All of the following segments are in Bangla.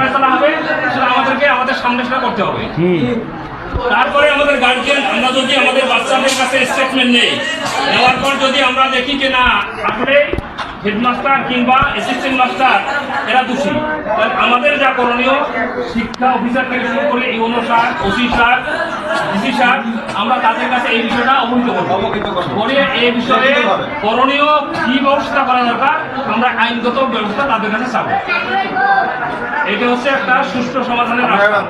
ফেসলা হবে, সেটা আমাদেরকে, আমাদের সামনে সেটা করতে হবে। তারপরে আমাদের গার্জিয়ান আমরা যদি আমাদের বাচ্চাদের কাছে স্টেটমেন্ট নেই, নেওয়ার পর যদি আমরা দেখি যে না, আসলে হেডমাস্টার কিংবা অ্যাসিস্ট্যান্ট মাস্টার এরা দোষী। তাহলে আমাদের যা করণীয় শিক্ষা অফিসার থেকে শুরু করে UNO sir OC sir DC sir আমরা তাদের কাছে এই বিষয়টা অবহিত করব। করে এই বিষয়ে করণীয় কি ব্যবস্থা করা দরকার আমরা আইনগত ব্যবস্থা তাদের কাছে চাবো। এটা হচ্ছে একটা সুষ্ঠু সমাধানের রাস্তা।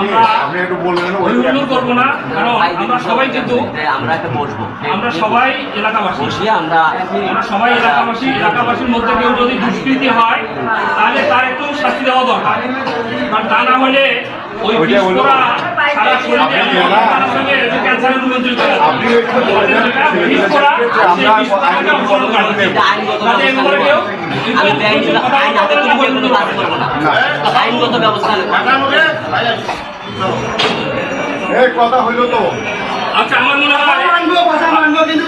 আমরা আপনি একটু বললেন ওই হইহুল্লোড় করব না কারণ আমরা সবাই কিন্তু আমরা একটা বসবো। আমরা সবাই এলাকাবাসী। আমরা সবাই এলাকাবাসী এলাকাবাসীর মধ্যে কেউ যদি দুষ্কৃতি হয় তাহলে তার একটু শাস্তি দেওয়া দরকার। তা না হলে ওই সারা শরীরে রূপান্তরিত আইনগত ব্যবস্থা কথা হইল তো। আচ্ছা আমার মনে হয় মানবো কথা মানবো কিন্তু